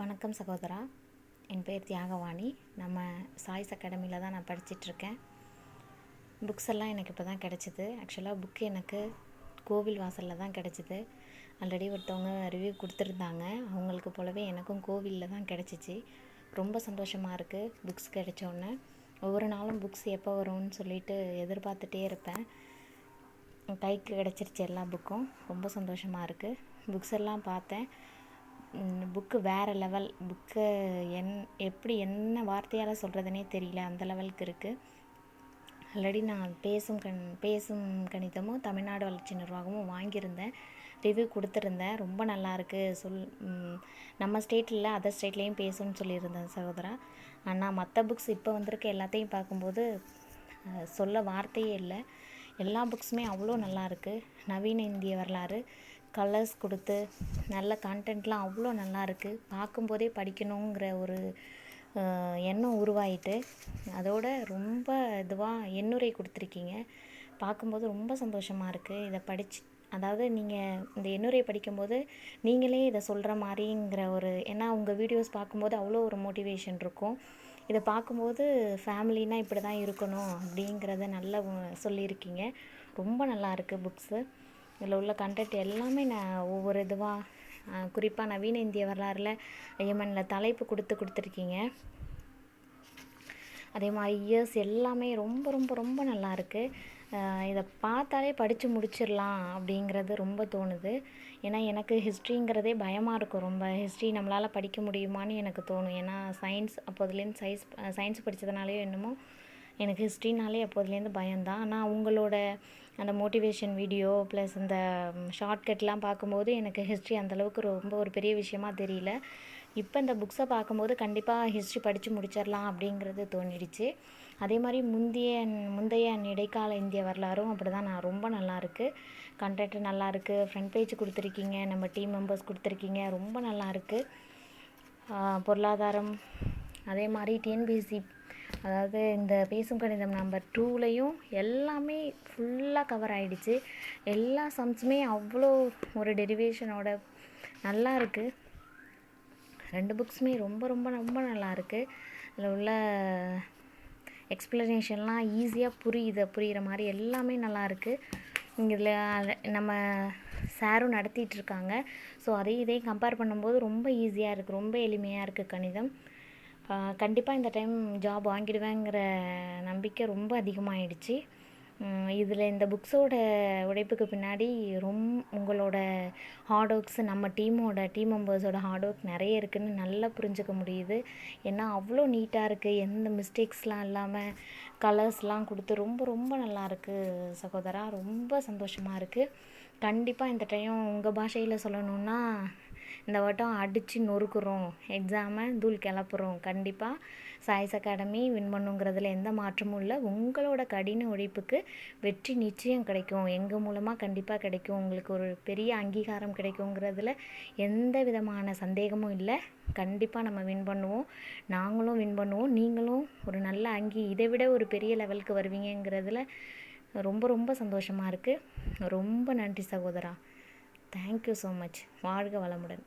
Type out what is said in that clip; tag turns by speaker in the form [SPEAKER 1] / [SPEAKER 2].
[SPEAKER 1] வணக்கம் சகோதரா. என் பேர் தியாகவாணி. நம்ம சாய்ஸ் அகாடமியில் தான் நான் படிச்சிட்ருக்கேன். புக்ஸ் எல்லாம் எனக்கு இப்போ தான் கிடச்சிது. ஆக்சுவலாக புக்கு எனக்கு கோவில் வாசலில் தான் கிடச்சிது. ஆல்ரெடி ஒருத்தவங்க ரிவ்யூ கொடுத்துருந்தாங்க. அவங்களுக்கு போலவே எனக்கும் கோவிலில் தான் கிடச்சிச்சு. ரொம்ப சந்தோஷமாக இருக்குது புக்ஸ் கிடைச்சோன்னே ஒவ்வொரு நாளும் புக்ஸ் எப்போ வரும்னு சொல்லிட்டு எதிர்பார்த்துட்டே இருப்பேன். கைக்கு கிடச்சிருச்சு எல்லா புக்கும் ரொம்ப சந்தோஷமாக இருக்குது புக்ஸ் எல்லாம் பார்த்தேன். புக்கு வேறு லெவல் புக்கு என் எப்படி என்ன வார்த்தையால் சொல்கிறதுனே தெரியல அந்த லெவலுக்கு இருக்குது ஆல்ரெடி நான் பேசும் கண் பேசும் கணிதமும் தமிழ்நாடு வளர்ச்சி நிர்வாகமும் வாங்கியிருந்தேன். ரிவ்யூ கொடுத்துருந்தேன். ரொம்ப நல்லா இருக்குது சொல் நம்ம ஸ்டேட்டில் அதர் ஸ்டேட்லேயும் பேசும்னு சொல்லியிருந்தேன் சகோதரா. ஆனால் மற்ற புக்ஸ் இப்போ வந்திருக்க எல்லாத்தையும் பார்க்கும்போது சொல்ல வார்த்தையே இல்லை. எல்லா புக்ஸுமே அவ்வளோ நல்லா இருக்குது நவீன இந்திய வரலாறு கலர்ஸ் கொடுத்து நல்ல கண்டென்ட்லாம் அவ்வளோ நல்லா இருக்குது பார்க்கும்போதே படிக்கணுங்கிற ஒரு எண்ணம் உருவாயிட்டு அதோட ரொம்ப இதுவாக எண்ணுரை கொடுத்துருக்கீங்க. பார்க்கும்போது ரொம்ப சந்தோஷமாக இருக்குது இதை படிச்சு அதாவது நீங்கள் இந்த எண்ணுரை படிக்கும்போது நீங்களே இதை சொல்கிற மாதிரிங்கிற ஒரு ஏன்னா உங்கள் வீடியோஸ் பார்க்கும்போது அவ்வளோ ஒரு மோட்டிவேஷன் இருக்கும். இதை பார்க்கும்போது ஃபேமிலினா இப்படி தான் இருக்கணும் அப்படிங்கிறத நல்லா சொல்லியிருக்கீங்க. ரொம்ப நல்லா இருக்குது புக்ஸு இதில் உள்ள கண்டென்ட் எல்லாமே நான் ஒவ்வொரு இதுவாக குறிப்பாக நவீன இந்திய வரலாறில் ஐயமனில் தலைப்பு கொடுத்து கொடுத்துருக்கீங்க. அதே மாதிரி இயர்ஸ் எல்லாமே ரொம்ப ரொம்ப ரொம்ப நல்லா இருக்குது இதை பார்த்தாலே படித்து முடிச்சிடலாம் அப்படிங்கிறது ரொம்ப தோணுது. ஏன்னா எனக்கு ஹிஸ்ட்ரிங்கிறதே பயமாக இருக்கும். ரொம்ப ஹிஸ்ட்ரி நம்மளால் படிக்க முடியுமான்னு எனக்கு தோணும். ஏன்னா சயின்ஸ் அப்போதுலேருந்து சயின்ஸ் சயின்ஸ் படித்ததுனாலேயோ என்னமோ எனக்கு ஹிஸ்ட்ரினாலே அப்போதுலேருந்து பயம்தான். ஆனால் உங்களோட அந்த மோட்டிவேஷன் வீடியோ ப்ளஸ் இந்த ஷார்ட்கட்லாம் பார்க்கும்போது எனக்கு ஹிஸ்ட்ரி அந்தளவுக்கு ரொம்ப ஒரு பெரிய விஷயமா தெரியல. இப்போ இந்த புக்ஸை பார்க்கும்போது கண்டிப்பாக ஹிஸ்ட்ரி படித்து முடிச்சிடலாம் அப்படிங்கிறது தோணிடுச்சு. அதே மாதிரி முந்தைய முந்தைய இடைக்கால இந்திய வரலாறும் அப்படி தான் நான் ரொம்ப நல்லாயிருக்கு இருக்குது கண்டென்ட் நல்லா ஃப்ரண்ட் பேஜ் கொடுத்துருக்கீங்க. நம்ம டீம் மெம்பர்ஸ் கொடுத்துருக்கீங்க. ரொம்ப நல்லா இருக்குது பொருளாதாரம். அதே மாதிரி டிஎன்பிஎஸ்சி அதாவது இந்த பேசும் கணிதம் நம்பர் டூலையும் எல்லாமே ஃபுல்லாக கவர் ஆகிடுச்சு எல்லா சம்ஸுமே அவ்வளோ ஒரு டெரிவேஷனோட நல்லா இருக்குது ரெண்டு புக்ஸுமே ரொம்ப ரொம்ப ரொம்ப நல்லா இருக்குது அதில் உள்ள எக்ஸ்ப்ளனேஷன்லாம் ஈஸியாக புரியுது புரிகிற மாதிரி எல்லாமே நல்லா இருக்குது இதில் நம்ம சாரும் நடத்திட்டுருக்காங்க ஸோ அதையும் இதையும் கம்பேர் பண்ணும்போது ரொம்ப ஈஸியாக இருக்குது ரொம்ப எளிமையாக இருக்குது கணிதம். கண்டிப்பாக இந்த டைம் ஜாப் வாங்கிடுவேங்கிற நம்பிக்கை ரொம்ப அதிகமாகிடுச்சு இதில் இந்த புக்ஸோட உழைப்புக்கு பின்னாடி ரொம் உங்களோட ஹார்ட் ஒர்க்ஸ் நம்ம டீமோட டீம் மெம்பர்ஸோட ஹார்ட் ஒர்க் நிறைய இருக்குதுன்னு நல்லா புரிஞ்சுக்க முடியுது. ஏன்னா அவ்வளோ நீட்டாக இருக்குது எந்த மிஸ்டேக்ஸ்லாம் இல்லாமல் கலர்ஸ்லாம் கொடுத்து ரொம்ப ரொம்ப நல்லா இருக்குது சகோதரா. ரொம்ப சந்தோஷமாக இருக்குது கண்டிப்பாக இந்த டைம் உங்கள் பாஷையில் சொல்லணுன்னா இந்த வட்டம் அடித்து நொறுக்குறோம். எக்ஸாமை தூள் கிளப்புறோம். கண்டிப்பாக சாய்ஸ் அகாடமி வின் பண்ணுங்கிறதுல எந்த மாற்றமும் இல்லை. உங்களோட கடின உழைப்புக்கு வெற்றி நிச்சயம் கிடைக்கும். எங்கள் மூலமாக கண்டிப்பாக கிடைக்கும். உங்களுக்கு ஒரு பெரிய அங்கீகாரம் கிடைக்குங்கிறதுல எந்த விதமான சந்தேகமும் இல்லை. கண்டிப்பாக நம்ம வின் பண்ணுவோம். நாங்களும் வின் பண்ணுவோம். நீங்களும் ஒரு நல்ல அங்கி இதை விட ஒரு பெரிய லெவலுக்கு வருவீங்கிறதுல ரொம்ப ரொம்ப சந்தோஷமாக இருக்குது ரொம்ப நன்றி சகோதரா. தேங்க்யூ ஸோ மச் வாழ்க வளமுடன்.